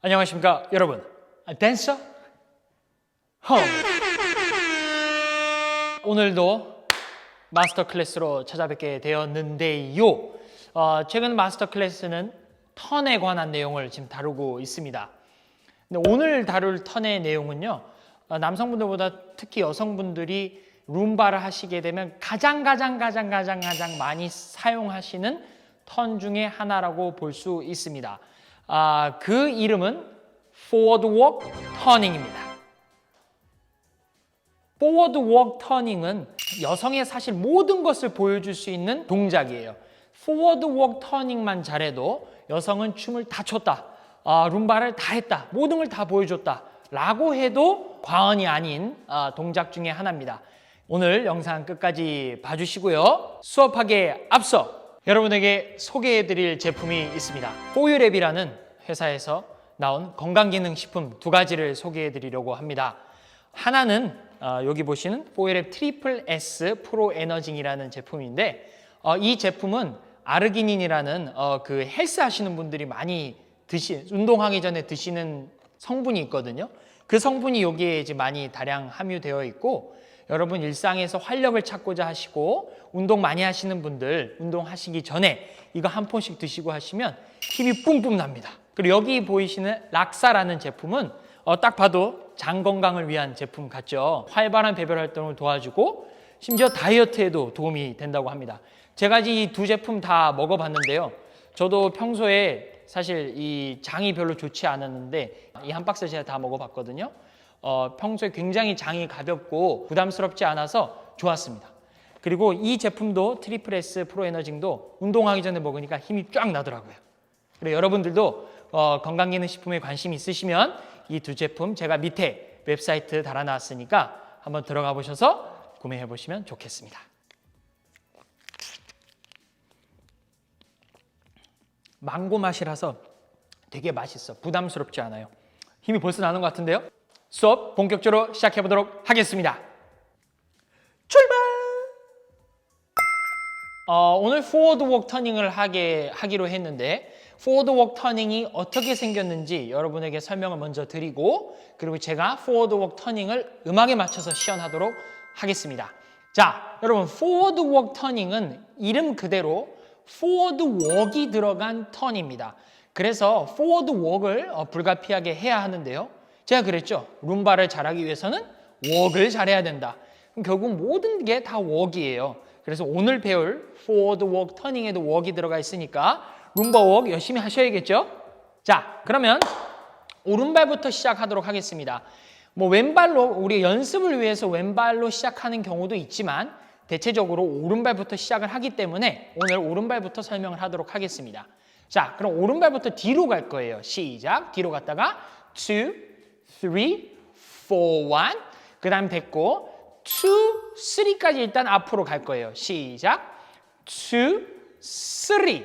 안녕하십니까 여러분. 아, 댄서? 홈 오늘도 마스터 클래스로 찾아뵙게 되었는데요. 어, 최근 마스터 클래스는 턴에 관한 내용을 지금 다루고 있습니다. 근데 오늘 다룰 턴의 내용은요 어, 남성분들보다 특히 여성분들이 룸바를 하시게 되면 가장 가장 가장 가장 가장 많이 사용하시는 턴 중에 하나라고 볼 수 있습니다. 아, 그 이름은 forward walk turning입니다. forward walk turning은 여성의 사실 모든 것을 보여줄 수 있는 동작이에요. forward walk turning만 잘해도 여성은 춤을 다 췄다. 아, 룸바를 다 했다. 모든 걸 다 보여줬다. 라고 해도 과언이 아닌 아, 동작 중에 하나입니다. 오늘 영상 끝까지 봐주시고요. 수업하기에 앞서 여러분에게 소개해드릴 제품이 있습니다. 포유랩이라는 회사에서 나온 건강기능식품 두 가지를 소개해드리려고 합니다. 하나는 어, 여기 보시는 포유랩 트리플 S 프로 에너징이라는 제품인데 어, 이 제품은 아르기닌이라는 어, 그 헬스 하시는 분들이 많이 드시 운동하기 전에 드시는 성분이 있거든요. 그 성분이 여기에 이제 많이 다량 함유되어 있고 여러분 일상에서 활력을 찾고자 하시고 운동 많이 하시는 분들 운동하시기 전에 이거 한 폰씩 드시고 하시면 힘이 뿜뿜 납니다. 그리고 여기 보이시는 락사라는 제품은 어, 딱 봐도 장 건강을 위한 제품 같죠. 활발한 배변 활동을 도와주고 심지어 다이어트에도 도움이 된다고 합니다. 제가 이 두 제품 다 먹어봤는데요. 저도 평소에 사실 이 장이 별로 좋지 않았는데 이 한 박스 제가 다 먹어봤거든요. 어, 평소에 굉장히 장이 가볍고 부담스럽지 않아서 좋았습니다. 그리고 이 제품도 트리플 S 프로 에너징도 운동하기 전에 먹으니까 힘이 쫙 나더라고요. 그리고 여러분들도 어, 건강기능식품에 관심 있으시면 이 두 제품 제가 밑에 웹사이트 달아놨으니까 한번 들어가 보셔서 구매해 보시면 좋겠습니다. 망고 맛이라서 되게 맛있어. 부담스럽지 않아요. 힘이 벌써 나는 것 같은데요? 수업 본격적으로 시작해 보도록 하겠습니다. 출발! 어, 오늘 포워드 웍 터닝을 하게 하기로 했는데 포워드 웍 터닝이 어떻게 생겼는지 여러분에게 설명을 먼저 드리고 그리고 제가 포워드 웍 터닝을 음악에 맞춰서 시연하도록 하겠습니다. 자, 여러분 포워드 웍 터닝은 이름 그대로 포워드 웍이 들어간 턴입니다. 그래서 포워드 웍을 어, 불가피하게 해야 하는데요. 제가 그랬죠. 룸바를 잘하기 위해서는 웍을 잘해야 된다. 결국 모든 게 다 웍이에요. 그래서 오늘 배울 포워드 웍 터닝에도 웍이 들어가 있으니까 룸바 웍 열심히 하셔야겠죠. 자, 그러면 오른발부터 시작하도록 하겠습니다. 뭐 왼발로 우리 연습을 위해서 왼발로 시작하는 경우도 있지만 대체적으로 오른발부터 시작을 하기 때문에 오늘 오른발부터 설명을 하도록 하겠습니다. 자, 그럼 오른발부터 뒤로 갈 거예요. 시작. 뒤로 갔다가 2, 3, 4, 1. 그 다음 됐고 2, 3까지 일단 앞으로 갈 거예요. 시작. 2, 3.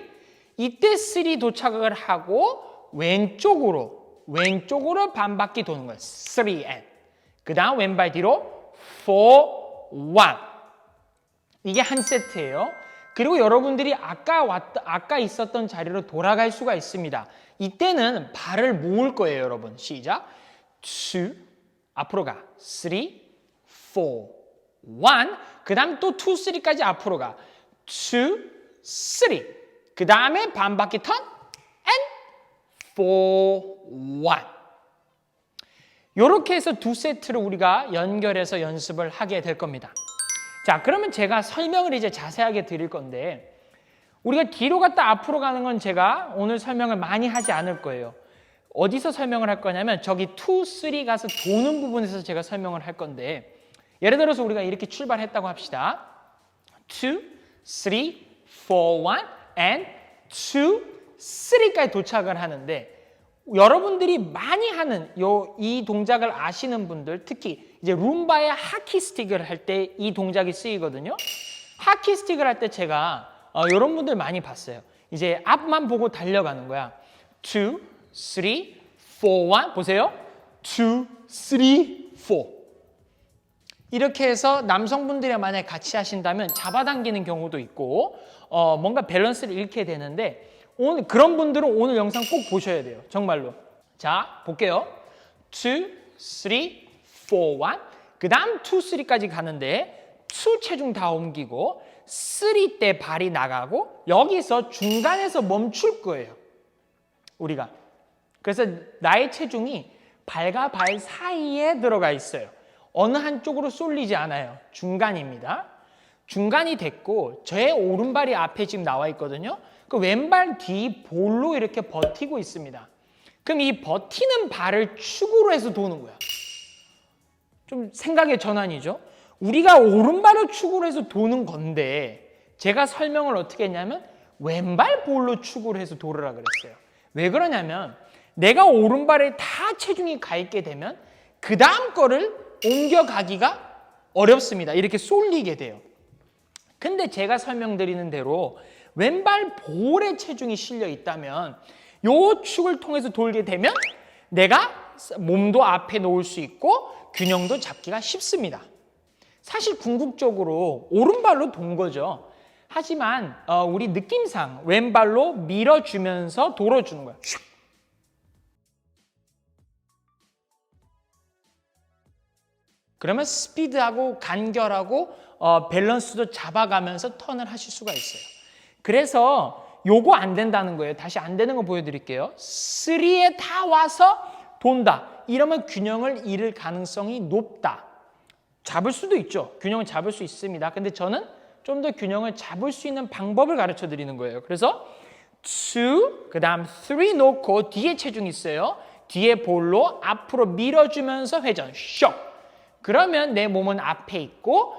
이때 3 도착을 하고 왼쪽으로 왼쪽으로 반 바퀴 도는 거예요. 3 and. 그 다음 왼발 뒤로 4, 1. 이게 한 세트예요. 그리고 여러분들이 아까 왔 아까 있었던 자리로 돌아갈 수가 있습니다. 이때는 발을 모을 거예요, 여러분. 시작. 2 앞으로 가. 3 4 1 그다음 또 2, 3까지 앞으로 가. 2 3 그다음에 반 바퀴 턴 and 4 1 이렇게 해서 두 세트를 우리가 연결해서 연습을 하게 될 겁니다. 자, 그러면 제가 설명을 이제 자세하게 드릴 건데 우리가 뒤로 갔다 앞으로 가는 건 제가 오늘 설명을 많이 하지 않을 거예요. 어디서 설명을 할 거냐면 저기 2, 3 가서 도는 부분에서 제가 설명을 할 건데 예를 들어서 우리가 이렇게 출발했다고 합시다. 2, 3, 4, 1 and 2, 3까지 도착을 하는데 여러분들이 많이 하는 요 이 동작을 아시는 분들 특히 이제 룸바의 하키 스틱을 할 때 이 동작이 쓰이거든요. 하키 스틱을 할 때 제가 어, 이런 분들 많이 봤어요. 이제 앞만 보고 달려가는 거야. 2, 3, 4, 1 보세요. 2, 3, 4 이렇게 해서 남성분들이 만약에 같이 하신다면 잡아당기는 경우도 있고 어, 뭔가 밸런스를 잃게 되는데 오늘 그런 분들은 오늘 영상 꼭 보셔야 돼요. 정말로. 자, 볼게요. 2, 3, 4, 1. 그 다음 2, 3까지 가는데 2 체중 다 옮기고 3 때 발이 나가고 여기서 중간에서 멈출 거예요. 우리가. 그래서 나의 체중이 발과 발 사이에 들어가 있어요. 어느 한쪽으로 쏠리지 않아요. 중간입니다. 중간이 됐고 저의 오른발이 앞에 지금 나와 있거든요. 그 왼발 뒤 볼로 이렇게 버티고 있습니다. 그럼 이 버티는 발을 축으로 해서 도는 거야. 좀 생각의 전환이죠. 우리가 오른발을 축으로 해서 도는 건데 제가 설명을 어떻게 했냐면 왼발 볼로 축으로 해서 도르라 그랬어요. 왜 그러냐면 내가 오른발에 다 체중이 가 있게 되면 그 다음 거를 옮겨가기가 어렵습니다. 이렇게 쏠리게 돼요. 근데 제가 설명드리는 대로 왼발 볼에 체중이 실려 있다면 요 축을 통해서 돌게 되면 내가 몸도 앞에 놓을 수 있고 균형도 잡기가 쉽습니다. 사실 궁극적으로 오른발로 돈 거죠. 하지만 어, 우리 느낌상 왼발로 밀어주면서 돌아주는. 슉. 그러면 스피드하고 간결하고 어, 밸런스도 잡아가면서 턴을 하실 수가 있어요. 그래서 요거 안 된다는 거예요. 다시 안 되는 거 보여드릴게요. 3에 다 와서 돈다. 이러면 균형을 잃을 가능성이 높다. 잡을 수도 있죠. 균형을 잡을 수 있습니다. 근데 저는 좀 더 균형을 잡을 수 있는 방법을 가르쳐 드리는 거예요. 그래서 2, 그 다음 3 놓고 뒤에 체중 있어요. 뒤에 볼로 앞으로 밀어주면서 회전. 쇽. 그러면 내 몸은 앞에 있고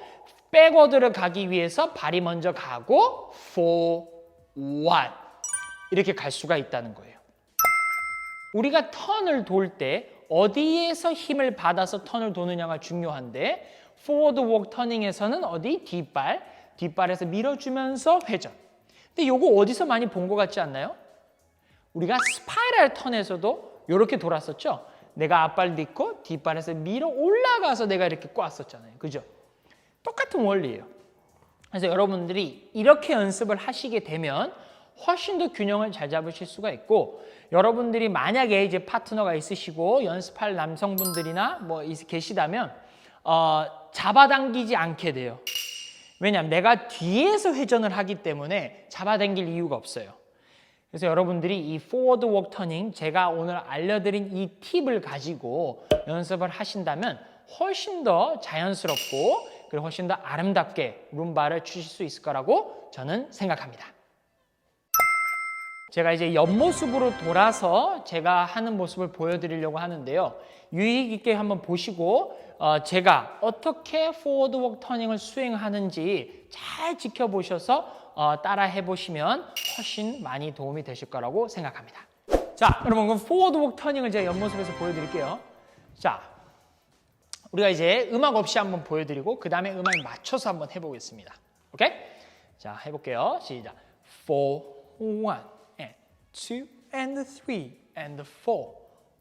백워드를 가기 위해서 발이 먼저 가고 4, 1 이렇게 갈 수가 있다는 거예요. 우리가 턴을 돌 때 어디에서 힘을 받아서 턴을 도느냐가 중요한데 포워드 웍 터닝에서는 어디 뒷발, 뒷발에서 밀어주면서 회전. 근데 요거 어디서 많이 본 것 같지 않나요? 우리가 스파이럴 턴에서도 이렇게 돌았었죠. 내가 앞발 딛고 뒷발에서 밀어 올라가서 내가 이렇게 꽈었잖아요. 그죠? 똑같은 원리예요. 그래서 여러분들이 이렇게 연습을 하시게 되면 훨씬 더 균형을 잘 잡으실 수가 있고 여러분들이 만약에 이제 파트너가 있으시고 연습할 남성분들이나 뭐 있- 계시다면 어, 잡아당기지 않게 돼요. 왜냐하면 내가 뒤에서 회전을 하기 때문에 잡아당길 이유가 없어요. 그래서 여러분들이 이 포워드 웍 터닝 제가 오늘 알려드린 이 팁을 가지고 연습을 하신다면 훨씬 더 자연스럽고 그리고 훨씬 더 아름답게 룸바를 추실 수 있을 거라고 저는 생각합니다. 제가 이제 옆모습으로 돌아서 제가 하는 모습을 보여드리려고 하는데요. 유익 있게 한번 보시고 어, 제가 어떻게 포워드 웍 터닝을 수행하는지 잘 지켜보셔서 어, 따라 해 보시면 훨씬 많이 도움이 되실 거라고 생각합니다. 자, 여러분 그럼 포워드 웍 터닝을 제가 옆모습에서 보여드릴게요. 자, 우리가 이제 음악 없이 한번 보여드리고 그 다음에 음악에 맞춰서 한번 해보겠습니다. 오케이? 자, 해볼게요. 시작. 4, 1, 2, and 3, and 4,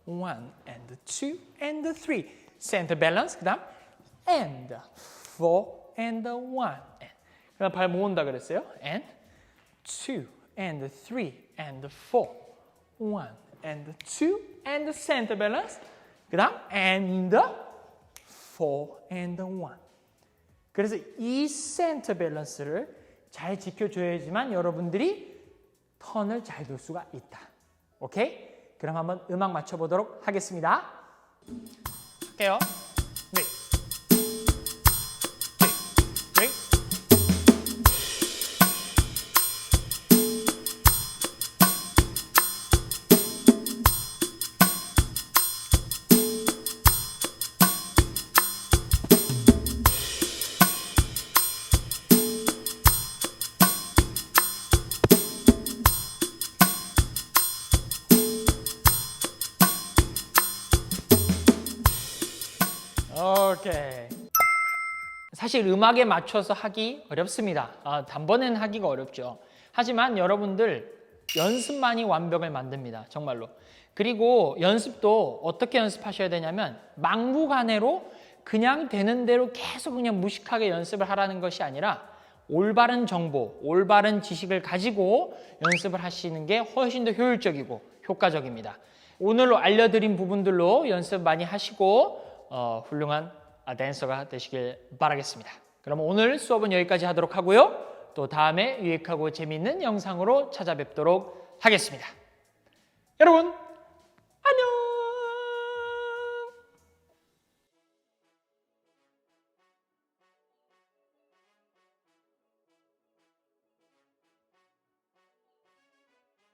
1, and 2, and 3. Center balance. 그 다음 and 4, and 1, and. 그 다음 발 모은다 그랬어요. and 2, and 3, and 4, 1, and 2, and center balance. 그 다음 and 4 and 1. 그래서 이 센터 밸런스를 잘 지켜줘야지만 여러분들이 턴을 잘 돌 수가 있다. 오케이? 그럼 한번 음악 맞춰보도록 하겠습니다. 할게요. 오케이. 사실 음악에 맞춰서 하기 어렵습니다. 아, 단번에는 하기가 어렵죠. 하지만 여러분들 연습만이 완벽을 만듭니다. 정말로. 그리고 연습도 어떻게 연습하셔야 되냐면 막무가내로 그냥 되는 대로 계속 그냥 무식하게 연습을 하라는 것이 아니라 올바른 정보, 올바른 지식을 가지고 연습을 하시는 게 훨씬 더 효율적이고 효과적입니다. 오늘 알려드린 부분들로 연습 많이 하시고 어, 훌륭한 아, 아, 댄서가 되시길 바라겠습니다. 그럼 오늘 수업은 여기까지 하도록 하고요. 또 다음에 유익하고 재미있는 영상으로 찾아뵙도록 하겠습니다. 여러분, 안녕!